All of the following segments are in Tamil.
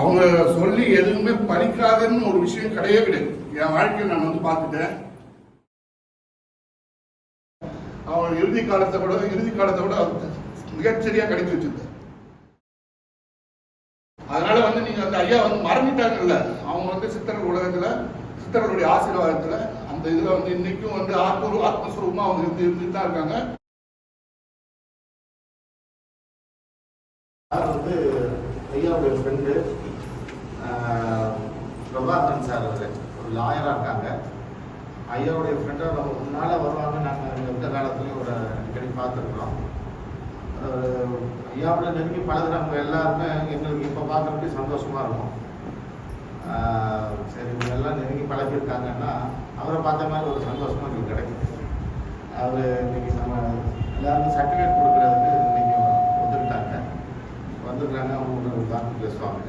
அவங்க சொல்லி எதுவுமே படிக்காதன்னு ஒரு விஷயம் கிடையவே கிடையாது. என் வாழ்க்கையை நான் வந்து பார்த்துட்டேன். அவங்க இறுதி காலத்தை விட இறுதி காலத்தை விட மிகச்சரியா கிடைச்சி வச்சிருந்தேன் அதனால வந்து நீங்க அந்த ஐயா வந்து மறந்துட்டாங்கல்ல. அவங்க வந்து சித்தர்கள் உலகத்துல சித்தர்களுடைய ஆசீர்வாதத்துல அந்த இதுல வந்து இன்னைக்கும் வந்து ஆத்ம ஆத்மஸ்வரூபமா அவங்க இருந்து இருந்துட்டு தான் இருக்காங்க. சார் வந்து ஐயாவுடைய ஃப்ரெண்டு பிரபாகரன் சார் அவர் ஒரு லாயராக இருக்காங்க. ஐயாவுடைய ஃப்ரெண்டை நம்ம முன்னால் வருவாங்க. நாங்கள் எந்த காலத்துலையும் ஒரு அடிக்கடி பார்த்துருக்குறோம். ஐயாவில் நெருங்கி பழகுறவங்க எல்லாருமே எங்களுக்கு இப்போ பார்க்குறதுக்கு சந்தோஷமாக இருக்கும். சரி இவங்க எல்லாம் நெருங்கி பழகிருக்காங்கன்னா அவரை பார்த்த மாதிரி ஒரு சந்தோஷமாக எங்களுக்கு கிடைக்கும். அவர் இன்னைக்கு நம்ம எல்லாருக்கும் சர்டிஃபிகேட் கொடுக்குறதுக்கு வந்துருக்காங்க அவங்க ஒரு பேசுவாங்க.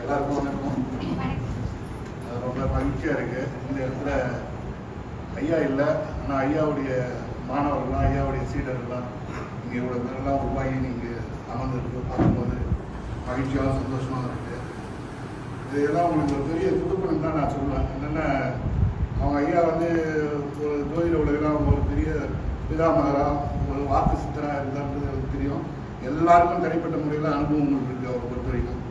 எல்லாருக்கும் வணக்கம். அது ரொம்ப மகிழ்ச்சியாக இருக்கு. இந்த இடத்துல ஐயா இல்லை ஆனால் ஐயாவுடைய மாணவர்கள்லாம் ஐயாவுடைய சீடர்கள்லாம் இங்கே இவ்வளோ பேரெல்லாம் உருவாகி நீங்கள் அமர்ந்துருக்கு பார்க்கும்போது மகிழ்ச்சியாக சந்தோஷமாக இருக்கு. இதெல்லாம் உங்களுக்கு ஒரு பெரிய புதுப்பணம் தான் நான் சொல்லுவேன். என்னென்ன அவங்க ஐயா வந்து ஒரு ஜோதிட உலகம் ஒரு பெரிய பிதாமகராக ஒரு வாக்கு சித்தராக இருந்தான்றது எனக்கு தெரியும். எல்லாருக்கும் தனிப்பட்ட முறையில் அனுபவங்கள் இருக்கு அவரை பொறுத்த வரைக்கும்.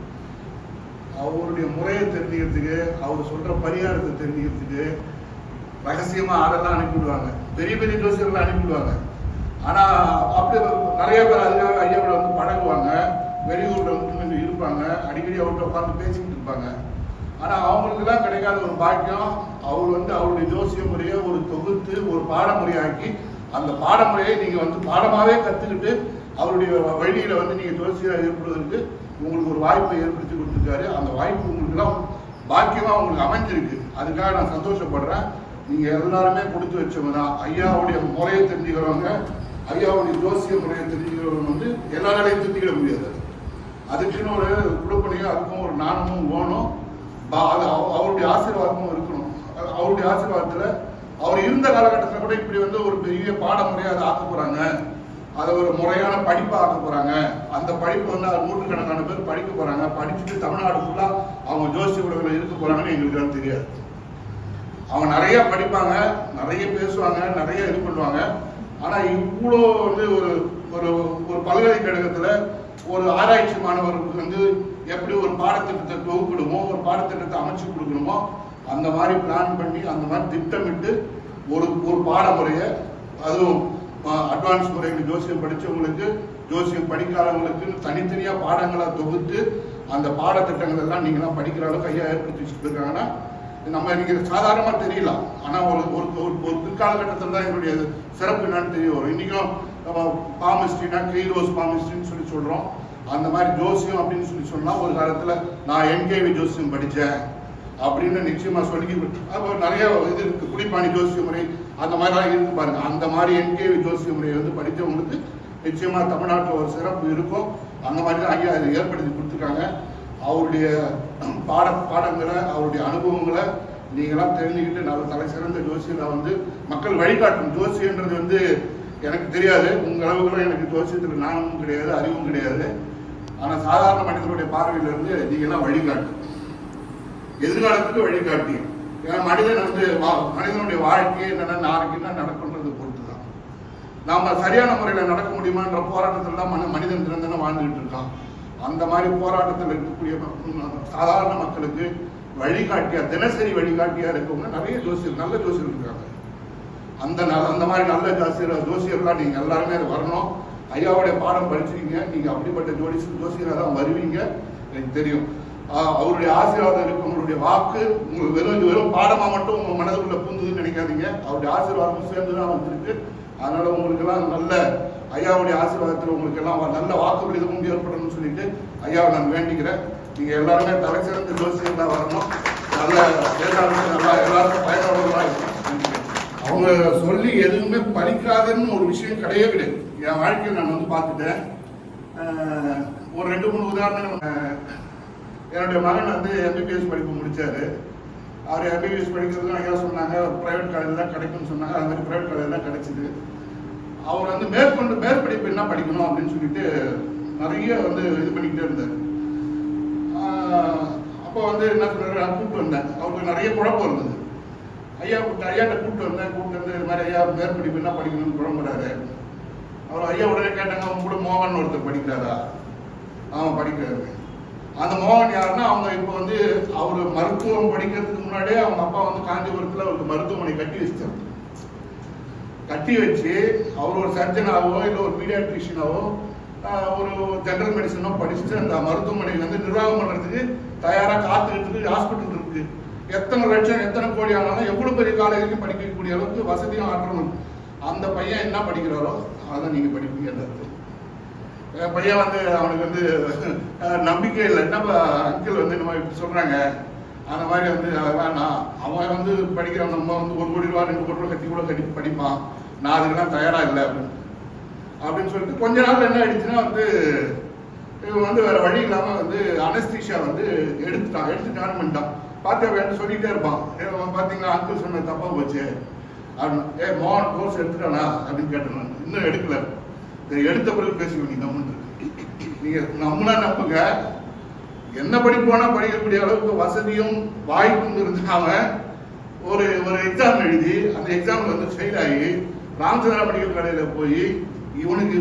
அவருடைய முறையை தெரிஞ்சுக்கிறதுக்கு அவர் சொல்ற பரிகாரத்தை தெரிஞ்சுக்கிறதுக்கு ரகசியமா ஆளெல்லாம் அனுப்பிவிடுவாங்க. பெரிய பெரிய ஜோசியர்கள் அனுப்பிவிடுவாங்க. ஆனா அப்படி நிறைய பேர் அதுக்காக ஐயாவோட வந்து பழகுவாங்க. வெளியூர்ல வந்து கொஞ்சம் இருப்பாங்க. அடிக்கடி அவர்கிட்ட உட்காந்து பேசிக்கிட்டு இருப்பாங்க. ஆனா அவங்களுக்குலாம் கிடைக்காத ஒரு பாக்கியம் அவர் வந்து அவருடைய ஜோசிய முறையை ஒரு தொகுத்து ஒரு பாடமுறையாக்கி அந்த பாடமுறையை நீங்க வந்து பாடமாவே கத்துக்கிட்டு அவருடைய வழியில வந்து நீங்க துளசியாக ஏற்படுவதற்கு உங்களுக்கு ஒரு வாய்ப்பை ஏற்படுத்தி கொடுத்துருக்காரு. அந்த வாய்ப்பு உங்களுக்குலாம் பாக்கியமா உங்களுக்கு அமைஞ்சிருக்கு. அதுக்காக நான் சந்தோஷப்படுறேன். நீங்க எல்லாருமே கொடுத்து வச்சவங்க தான். ஐயாவுடைய முறையை தெரிஞ்சுக்கிறவங்க ஐயாவுடைய ஜோசிய முறையை தெரிஞ்சுக்கிறவங்க வந்து எல்லாராலையும் தெரிஞ்சுக்கிட முடியாது. அதுக்குன்னு ஒரு குடுப்பனையும் அதுக்கும் ஒரு நாணமும் வேணும் பா- அது அவ- அவருடைய ஆசீர்வாதமும் இருக்கணும். அவருடைய ஆசீர்வாதத்துல அவர் இருந்த காலகட்டத்தில் கூட இப்படி வந்து ஒரு பெரிய பாடமுறையை அதை ஆக்க போறாங்க. அதை ஒரு முறையான படிப்பை ஆக்க போறாங்க. அந்த படிப்பு வந்து அது நூற்றுக்கணக்கான பேர் படிக்க போறாங்க. படிச்சுட்டு தமிழ்நாடு ஃபுல்லா அவங்க ஜோசி உலகில் இருக்க போறாங்கன்னு எங்களுக்கு தெரியாது. அவங்க நிறைய படிப்பாங்க நிறைய பேசுவாங்க நிறைய இது பண்ணுவாங்க. ஆனா இவ்வளோ வந்து ஒரு ஒரு ஒரு பல்கலைக்கழகத்துல ஒரு ஆராய்ச்சி மாணவருக்கு வந்து எப்படி ஒரு பாடத்திட்டத்தை தொகுப்பிடுமோ ஒரு பாடத்திட்டத்தை அமைச்சு கொடுக்கணுமோ அந்த மாதிரி பிளான் பண்ணி அந்த மாதிரி திட்டமிட்டு ஒரு ஒரு பாடமுறையை அதுவும் அட்வான்ஸ் முறையில் ஜோசியம் படித்தவங்களுக்கு ஜோசியம் படிக்காதவங்களுக்கு தனித்தனியாக பாடங்களாக தொகுத்து அந்த பாடத்திட்டங்கள் எல்லாம் நீங்களாம் படிக்கிற அளவுக்கு ஐயா ஏற்படுத்தி வச்சுட்டு இருக்காங்கன்னா நம்ம இன்னைக்கு சாதாரணமாக தெரியலாம் ஆனால் ஒரு ஒரு ஒரு- பிற்காலகட்டத்தில் தான் என்னுடைய சிறப்பு என்னன்னு தெரிய வரும். இன்றைக்கும் நம்ம பாமிஸ்ட்ரினா கெய்ரோஸ் பாமிஸ்ட்ரின்னு சொல்லி சொல்கிறோம் அந்த மாதிரி ஜோசியம் அப்படின்னு சொல்லி சொன்னால் ஒரு காலத்தில் நான் என்கேவி ஜோசியம் படித்தேன் அப்படின்னு நிச்சயமா சொல்லி அப்போ நிறைய இது இருக்கு. குடிப்பாணி ஜோசிய முறை அந்த மாதிரிலாம் இருக்கு பாருங்க. அந்த மாதிரி என்கேவி ஜோசிய முறையை வந்து படித்தவங்களுக்கு நிச்சயமா தமிழ்நாட்டில் ஒரு சிறப்பு இருக்கும். அந்த மாதிரி தான் ஐயா அதை ஏற்படுத்தி கொடுத்துருக்காங்க. அவருடைய பாட பாடங்களை அவருடைய அனுபவங்களை நீங்களாம் தெரிஞ்சுக்கிட்டு நல்ல தலை சிறந்த ஜோசியரை வந்து மக்கள் வழிகாட்டும். ஜோசியன்றது வந்து எனக்கு தெரியாது. உங்க அளவுக்குலாம் எனக்கு ஜோசியத்தில் ஞானமும் கிடையாது அறிவும் கிடையாது. ஆனால் சாதாரண மனிதனுடைய பார்வையிலிருந்து நீங்களாம் வழிகாட்டும். எதிர்காலத்துக்கு வழிகாட்டி. ஏன்னா மனிதன் வந்து வா- மனிதனுடைய வாழ்க்கையை என்னென்ன நாளைக்கு என்ன நடக்குன்றது பொறுத்து தான் நாம சரியான முறையில் நடக்க முடியுமான்ற போராட்டத்தில் தான் மன மனிதன் திறந்தன வாழ்ந்துகிட்டு இருக்கான். அந்த மாதிரி போராட்டத்தில் இருக்கக்கூடிய சாதாரண மக்களுக்கு வழிகாட்டியா தினசரி வழிகாட்டியா இருக்கவங்க நிறைய ஜோசியர் நல்ல ஜோசியர் இருக்காங்க. அந்த ந- அந்த மாதிரி நல்ல ஜோசியர் ஜோசியர்லாம் நீங்க எல்லாருமே வரணும். ஐயாவுடைய பாடம் படிச்சிருக்கீங்க. நீங்க அப்படிப்பட்ட ஜோடி ஜோசியராக தான் வருவீங்க. எனக்கு தெரியும். அவருடைய ஆசீர்வாதம் இருக்கும். உங்களுடைய வாக்கு உங்களுக்கு வெறும் வெறும் பாடமா மட்டும் உங்க மனதுக்குள்ள பூந்ததுன்னு நினைக்காதீங்க. அவருடைய ஆசீர்வாதமும் சேர்ந்து தான் வந்திருக்கு. அதனால உங்களுக்கு எல்லாம் நல்ல ஐயாவுடைய ஆசீர்வாதத்தில் உங்களுக்கு எல்லாம் நல்ல வாக்குறுதிகளும் ஏற்படணும்னு சொல்லிட்டு ஐயாவை நான் வேண்டிக்கிறேன். நீங்க எல்லாருமே தலை சிறந்த ஜோசியம் தான் வரணும். நல்ல எல்லாருமே நல்லா எல்லாருக்கும் பயனுள்ளவர்களாக அவங்க சொல்லி எதுவுமே பலிக்காதுன்னு ஒரு விஷயம் கிடையவே கிடையாது. என் வாழ்க்கையில் நான் வந்து பார்த்துட்டேன். ஒரு ரெண்டு மூணு உதாரணம் என்னுடைய மகன் வந்து எம்பிபிஎஸ் படிப்பு முடித்தார் அவர் எம்பிபிஎஸ் படிக்கிறதுலாம் ஐயா சொன்னாங்க ப்ரைவேட் காலேஜ் தான் கிடைக்கும்னு சொன்னாங்க. அது மாதிரி ப்ரைவேட் காலேஜ் தான் கிடைச்சிது. அவர் வந்து மேற்கொண்டு மேற்படிப்பு என்ன படிக்கணும் அப்படின்னு சொல்லிட்டு நிறைய வந்து இது பண்ணிக்கிட்டே இருந்தார். அப்போ வந்து என்ன சொன்னார் கூப்பிட்டு வந்தேன். அவருக்கு நிறைய குழப்பம் இருந்தது. ஐயா கூப்பிட்டு ஐயாட்ட கூப்பிட்டு வந்தேன். கூப்பிட்டு வந்து இது மாதிரி ஐயா மேற்படிப்பு என்ன படிக்கணும்னு குழம்புறாரு அவர் ஐயா உடனே கேட்டாங்க அவங்க கூட மோகன் ஒருத்தர் படிக்கிறாரா? அவன் படிக்கிறாரு. அந்த மோகன் யாருன்னா அவங்க இப்போ வந்து அவர் மருத்துவம் படிக்கிறதுக்கு முன்னாடியே அவங்க அப்பா வந்து காஞ்சிபுரத்தில் அவருக்கு மருத்துவமனை கட்டி வச்சிட்டாரு. கட்டி வச்சு அவர் ஒரு சர்ஜனாவோ இல்லை ஒரு பீடியாட்ரிஷியனாவோ ஒரு ஜென்ரல் மெடிசனோ படிச்சுட்டு அந்த மருத்துவமனையில் வந்து நிர்வாகம் பண்ணுறதுக்கு தயாராக காத்துக்கிட்டு ஹாஸ்பிட்டல் இருக்கு. எத்தனை லட்சம் எத்தனை கோடி ஆனாலும் எவ்வளோ பெரிய காலேஜுக்கு படிக்கக்கூடிய அளவுக்கு வசதியும் ஆற்றணும் அந்த பையன் என்ன படிக்கிறாரோ அதை நீங்கள் படிப்பீங்கன்றது என் பையன் வந்து அவனுக்கு வந்து நம்பிக்கை இல்லை. என்னப்பா அங்கிள் வந்து இந்த மாதிரி இப்படி சொல்கிறாங்க அந்த மாதிரி வந்து அது வேணாம் அவன் வந்து படிக்கிறவன் நம்ம வந்து ஒரு கோடி ரூபா ரெண்டு கோடி ரூபா கட்டி கூட கட்டி படிப்பான். நான் அதுக்கெல்லாம் தயாராக இல்லை அப்படின்னு. அப்படின்னு சொல்லிட்டு கொஞ்ச நாள் என்ன ஆயிடுச்சுன்னா வந்து இவன் வந்து வேற வழி இல்லாமல் வந்து அனஸ்தீஷா வந்து எடுத்துட்டான். எடுத்து ஜாயின் பண்ணிட்டான்? பார்த்து வேணும் சொல்லிட்டே இருப்பான். ஏ, பார்த்தீங்களா அங்கிள் சொன்ன தப்பா போச்சு. அப்படின்னு. ஏ மோகன் கோர்ஸ் எடுத்துட்டானா? அப்படின்னு கேட்டேன் இன்னும் எடுக்கல. சரி, எடுத்த பிறகு பேச வேண்டியது நம்மன்னு நீங்க நம்மளா நம்புங்க. என்ன படிப்போனா படிக்கக்கூடிய அளவுக்கு வசதியும் வாய்ப்பும் இருந்தாம ஒரு ஒரு எக்ஸாம் எழுதி அந்த எக்ஸாம் வந்து ஃபெயில் ஆகி ராமச்சந்திரா மெடிக்கல் கடையில் போய் இவனுக்கு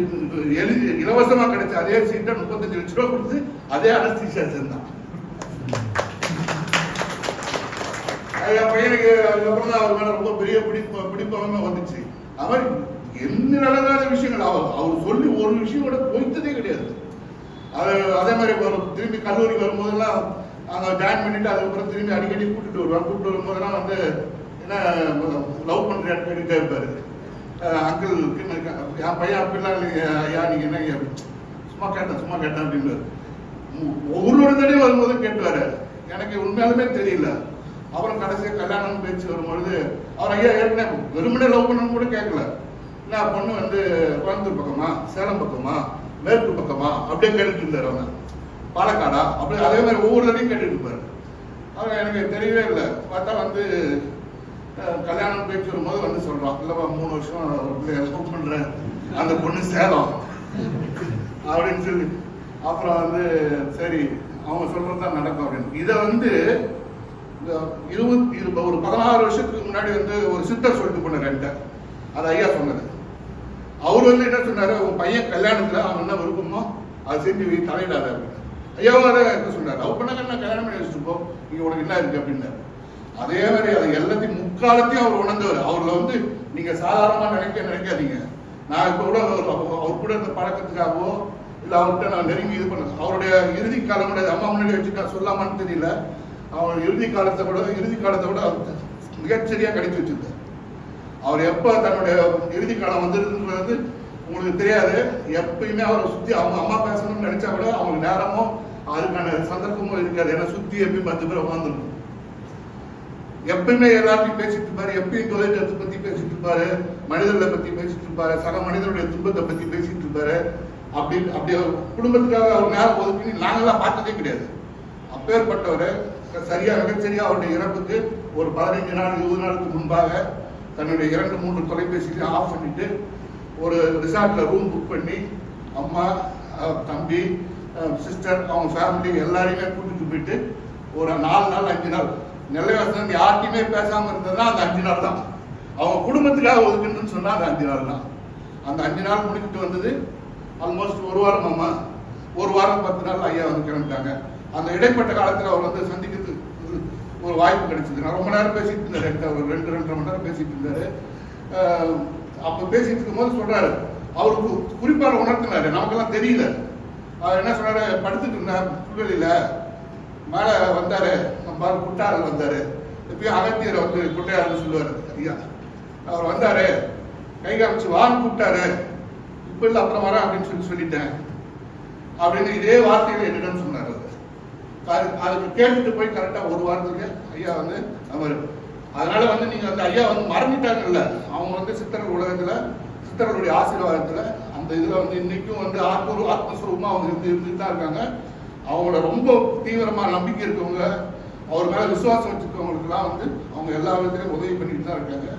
எழுதி இலவசமா கிடைச்ச அதே சீட்டை முப்பத்தஞ்சு லட்ச ரூபா கொடுத்து அதே அனஸ்தீசியா சேர்ந்தான் என் பையனுக்கு அதுக்கப்புறம் தான் அவர் மேல ரொம்ப பெரிய பிடிப்பு பிடிப்பாக வந்துச்சு. அவர் என்ன நடக்காத விஷயங்கள்? அவர் அவர் சொல்லி ஒரு விஷயம் கூட பொய்த்ததே கிடையாது. அது அதே மாதிரி திரும்பி கல்லூரி வரும்போதெல்லாம் அங்கே ஜாயின் பண்ணிட்டு அதுக்கப்புறம் திரும்பி அடிக்கடி கூட்டிட்டு வருவாங்க கூப்பிட்டு வரும்போதெல்லாம் வந்து என்ன லவ் பண்ணுற கேட்டுட்டே இருப்பாரு. அங்கிள் என் பையன் அப்படிலாம் இல்லைங்க ஐயா நீங்க என்ன ஐயா?" சும்மா கேட்டேன் சும்மா கேட்டேன் அப்படின்னு ஒவ்வொரு தடையும் வரும்போது கேட்டுவாரு. எனக்கு உண்மையாலுமே தெரியல. அப்புறம் கடைசியாக கல்யாணம் பேச்சு வரும்பொழுது அவர் ஐயா ஏற்கனவே வெறுமனே லவ் பண்ணணும்னு கூட கேட்கல. என்ன பொண்ணு வந்து கோயம்புத்தூர் பக்கமா சேலம் பக்கமா மேற்கு பக்கமா அப்படியே கேட்டுட்டு இருந்தார் அவங்க. பாலக்காடா? அப்படி அதே மாதிரி ஒவ்வொரு தடையும் கேட்டுட்டு இருப்பாரு. அவர் எனக்கு தெரியவே இல்லை. பார்த்தா வந்து கல்யாணம் பேச்சு வரும்போது வந்து சொல்றான். இல்லைப்பா மூணு வருஷம் ஒரு பிள்ளைய பண்றேன். அந்த பொண்ணு சேலம். அப்படின்னு சொல்லி. அப்புறம் வந்து சரி அவங்க சொல்றது தான் நடக்கும் அப்படின்னு. இதை வந்து இந்த இருபத்தி ஒரு பதினாறு வருஷத்துக்கு முன்னாடி வந்து ஒரு சித்தர் சொல்லிட்டு போனார் என்கிட்ட அது ஐயா சொன்னது. அவர் வந்து என்ன சொன்னார்? அவங்க பையன் கல்யாணத்தில் அவன் என்ன விருப்பமோ அதை செஞ்சு தலையிடாத அப்படின்னு. ஐயாவும் அதை என்ன சொன்னார்? லவ் பண்ணாங்க என்ன கல்யாணம் பண்ணி வச்சுருப்போம் நீங்கள் உனக்கு என்ன இருக்கு அப்படின்னாரு அதே மாதிரி அது எல்லாத்தையும் முக்காலத்தையும் அவர் உணர்ந்தவர். அவரில் வந்து நீங்க சாதாரணமா நினைக்க நினைக்காதீங்க. நான் இப்ப கூட அவர் அவர் கூட இந்த பழக்கத்துக்காகவோ இல்லை அவர்கிட்ட நான் நெருங்கி இது பண்ண அவருடைய இறுதி காலம் கூட அம்மா முன்னாடி வச்சுட்டா சொல்லாமான்னு தெரியல. அவர் இறுதி காலத்தை கூட இறுதி காலத்தை விட அவர் மிகச்சரியா கணிச்சு வச்சிருந்தார். அவர் எப்ப தன்னுடைய இறுதி காலம் வந்திருக்குன்றது உங்களுக்கு தெரியாது. எப்பயுமே அவரை சுத்தி அவங்க அம்மா பேசணும்னு நினைச்சா கூட அவங்களுக்கு நேரமும் அதுக்கான சந்தர்ப்பமும் இருக்காது. ஏன்னா சுத்தி எப்பயும் பத்து பேர் உட்காந்துருக்கும் எப்பயுமே எல்லாத்தையும் பேசிட்டு இருப்பாரு. எப்பயும் தொழிலத்தை பத்தி பேசிட்டு இருப்பாரு. மனிதர்களை பத்தி பேசிட்டு இருப்பாரு. சக மனிதனுடைய துன்பத்தை பத்தி பேசிட்டு இருப்பாரு. அப்படி அப்படி குடும்பத்துக்காக அவர் நேரம் ஒதுக்கி நாங்கெல்லாம் பார்த்ததே கிடையாது. அப்பேற்பட்டவர் சரியா மிகச்சரியா அவருடைய இறப்புக்கு ஒரு பதினைஞ்சு நாள் இருபது நாளுக்கு முன்பாக தன்னுடைய இரண்டு மூன்று தொலைபேசியை ஆஃப் பண்ணிட்டு ஒரு ரிசார்ட்ல ரூம் புக் பண்ணி அம்மா தம்பி சிஸ்டர் அவங்க ஃபேமிலி எல்லாரையுமே கூட்டிட்டு போயிட்டு ஒரு நாலு நாள் அஞ்சு நாள். நெல்லைவாசன் யார்கிட்டயுமே பேசாம இருந்ததுன்னா அந்த அஞ்சு நாள் தான். அவங்க குடும்பத்துக்காக ஒதுக்குன்னு சொன்னா அந்த அஞ்சு நாள் தான். அந்த அஞ்சு நாள் முடிச்சுட்டு வந்தது. ஆல்மோஸ்ட் ஒரு வாரம் அம்மா ஒரு வாரம் பத்து நாள் ஐயா வந்து கிளம்பிட்டாங்க. அந்த இடைப்பட்ட காலத்துல அவர் வந்து சந்திக்கிறதுக்கு ஒரு வாய்ப்பு கிடைச்சது. நான் ரொம்ப நேரம் பேசிட்டு இருந்தாரு என்கிட்ட ஒரு ரெண்டு ரெண்டரை மணி நேரம் பேசிட்டு இருந்தாரு. அப்போ அப்ப பேசிட்டு இருக்கும்போது சொல்றாரு. அவருக்கு குறிப்பாக உணர்த்தினாரு. நமக்கெல்லாம் தெரியல. அவர் என்ன சொன்னாரு? படுத்துட்டு இருந்தார் புல்வெளியில. மேலே வந்தாரு. நம்ம பாரு குட்டாளர் வந்தாரு. எப்பயும் அகத்தியரை வந்து குட்டையார்னு சொல்லுவார். ஐயா அவர் வந்தாரு. கை காமிச்சு வான்னு கூப்பிட்டாரு. இப்ப இல்லை அப்புறம் வரேன் அப்படின்னு சொல்லி சொல்லிட்டேன். அப்படின்னு இதே வார்த்தைகளை என்னிடம் சொன்னார் அவர். அதுக்கு கேட்டுட்டு போய் கரெக்டா ஒரு வாரத்துக்கு ஐயா வந்து அவர் அதனால வந்து நீங்க அந்த ஐயா வந்து மறந்துட்டாங்கல்ல. அவங்க வந்து சித்தர்கள் உலகத்துல சித்தர்களுடைய ஆசீர்வாதத்துல அந்த இதுல வந்து இன்னைக்கும் வந்து ஆத்ம ஆத்மஸ்வரூபமா அவங்க இருந்து இருந்துட்டு தான் இருக்காங்க. அவங்கள ரொம்ப தீவிரமா நம்பிக்கை இருக்கவங்க அவர் மேல விசுவாசம் வச்சிருக்கவங்களுக்குலாம் வந்து அவங்க எல்லா விதத்திலையும் உதவி பண்ணிட்டு தான் இருக்காங்க.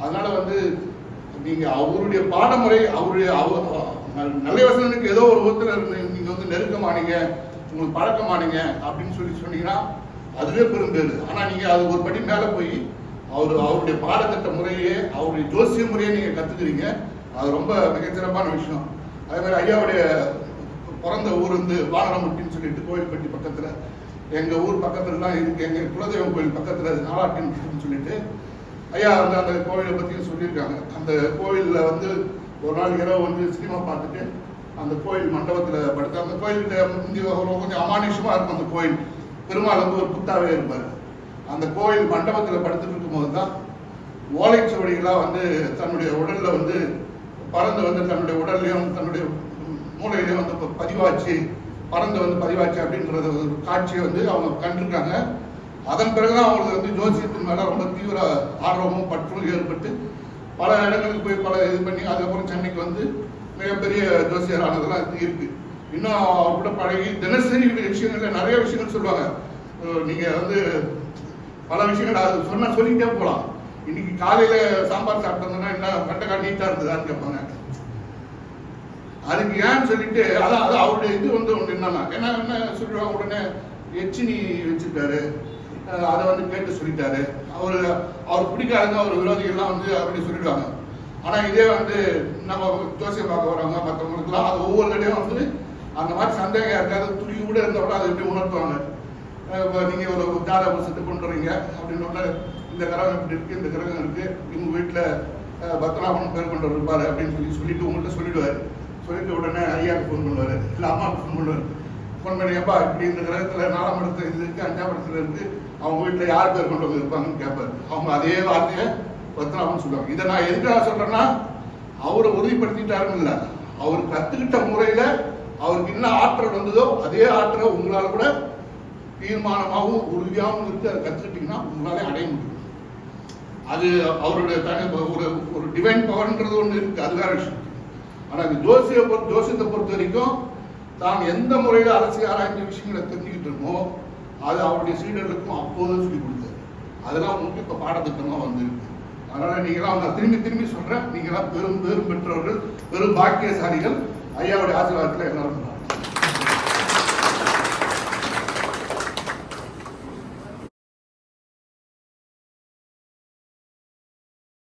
அதனால வந்து நீங்க அவருடைய பாடமுறை அவருடைய அவ- நல்லவசனுக்கு ஏதோ ஒரு ஒருத்தர் இருந்து நீங்க வந்து நெருக்கமானீங்க. உங்களுக்கு பழக்கமானீங்க அப்படின்னு சொல்லி சொன்னீங்கன்னா அதுவே பெரும்பேரு ஆனா நீங்க அது ஒரு படி மேல போய் அவர் அவருடைய பாடத்திட்ட முறையே அவருடைய ஜோசிய முறையை நீங்க கத்துக்கிறீங்க. அது ரொம்ப மிகச்சிறப்பான விஷயம். அதே மாதிரி ஐயாவுடைய பிறந்த ஊர் வந்து வானரமுட்டின்னு சொல்லிட்டு கோயில்பட்டி பக்கத்துல எங்க ஊர் பக்கத்துலலாம் இருக்கு. எங்க குலதெய்வம் கோயில் பக்கத்துல நாலாட்டின்னு சொல்லிட்டு ஐயா வந்து அந்த கோவிலை பத்தியும் சொல்லியிருக்காங்க. அந்த கோயில்ல வந்து ஒரு நாள் இரவு வந்து சினிமா பார்த்துட்டு அந்த கோயில் மண்டபத்தில் படுத்து அந்த கோயில்கிட்ட முந்தி கொஞ்சம் அமானுஷமாக இருக்கும் அந்த கோயில். பெருமாள் வந்து ஒரு புத்தாவே இருப்பார். அந்த கோயில் மண்டபத்தில் படுத்துட்டு இருக்கும்போது தான் ஓலைச்சுவடிகளாக வந்து தன்னுடைய உடலில் வந்து பறந்து வந்து தன்னுடைய உடல்லையும் தன்னுடைய மூளையிலையும் வந்து பதிவாச்சு பறந்து வந்து பதிவாச்சு அப்படின்றத ஒரு காட்சியை வந்து அவங்க கண்டிருக்காங்க. அதன் பிறகுதான் அவங்களுக்கு வந்து ஜோசியத்தின் மேலே ரொம்ப தீவிர ஆர்வமும் பற்றும் ஏற்பட்டு பல இடங்களுக்கு போய் பல இது பண்ணி அதுக்கப்புறம் சென்னைக்கு வந்து மிகப்பெரிய ஜோசியர் ஆனதெல்லாம் இருக்கு. இன்னும் அவர் கூட பழகி தினசரி விஷயங்கள்ல நிறைய விஷயங்கள் சொல்லுவாங்க. நீங்க வந்து பல விஷயங்கள் அது சொன்னா சொல்லிட்டே போகலாம் இன்னைக்கு காலையில சாம்பார் சாப்பிட்டோம்னா என்ன கண்டக்கா நீட்டா இருந்ததான்னு கேட்பாங்க. அதுக்கு ஏன்னு சொல்லிட்டு அதான் அது அவருடைய இது வந்து ஒன்று என்னன்னா என்ன என்ன சொல்லிடுவாங்க உடனே எச்சினி வச்சிருக்காரு. அதை வந்து கேட்டு சொல்லிட்டாரு. அவர் அவர் பிடிக்காதுங்க அவர் விரோதிகள்லாம் வந்து அப்படி சொல்லிடுவாங்க. ஆனா இதே வந்து நம்ம ஜோசியம் பார்க்க வரவங்க மற்றவங்களுக்குலாம் அது ஒவ்வொரு இடையும் வந்து அந்த மாதிரி சந்தேகம் யாருக்காவது துளி கூட இருந்தவங்க அதை எப்படி உணர்த்துவாங்க? இப்போ நீங்கள் ஒரு ஜாத புத்தகத்தை கொண்டு வரீங்க அப்படின்னு இந்த கிரகம் இப்படி இருக்குது இந்த கிரகம் இருக்குது இவங்க வீட்டில் பத்மநாபன் பேர் கொண்டு இருப்பார் அப்படின்னு சொல்லி சொல்லிட்டு உங்கள்கிட்ட சொல்லிடுவார். சொல்லிட்டு உடனே ஐயாவுக்கு ஃபோன் பண்ணுவார் இல்லை அம்மாவுக்கு ஃபோன் பண்ணுவார். ஃபோன் பண்ணி எப்பா இப்படி இந்த கிரகத்தில் நாலாம் இடத்துல இது இருக்குது அஞ்சாம் இடத்துல இருக்குது அவங்க வீட்டில் யார் பேர் கொண்டு வந்து இருப்பாங்கன்னு கேட்பார் அவங்க அதே வார்த்தையை பத்ராமன் சொல்லுவாங்க இதை நான் எதுக்காக சொல்றேன்னா அவரை உறுதிப்படுத்திட்டாருன்னு இல்லை. அவர் கத்துக்கிட்ட முறையில அவருக்கு என்ன ஆற்றல் வந்ததோ அதே ஆற்றலை உங்களால கூட தீர்மானமாகவும் உறுதியாகவும் இருக்கு. அதை கத்துக்கிட்டீங்கன்னா உங்களாலே அடைய முடியும். அது அவருடைய தனி ஒரு ஒரு டிவைன் பவர்ன்றது ஒன்று இருக்கு. அது வேற விஷயம். ஆனால் இந்த ஜோசியை பொறுத்த ஜோசியத்தை பொறுத்த வரைக்கும் தான் எந்த முறையில் அரசியல் ஆராய்ந்த விஷயங்களை தெரிஞ்சுக்கிட்டு இருக்கோமோ அது அவருடைய சீடர்களுக்கும் அப்போது சொல்லி கொடுத்தாரு. அதெல்லாம் உங்களுக்கு இப்போ பாடத்திட்டமாக வந்திருக்கு. அதனால நீங்களாம் நான் திரும்பி திரும்பி சொல்றேன். நீங்களாம் பெரும் பெரும் பெற்றவர்கள் பெரும் பாக்கியசாலிகள். ஐயாவுடைய ஆசீர்வாதத்தில் எல்லாரும்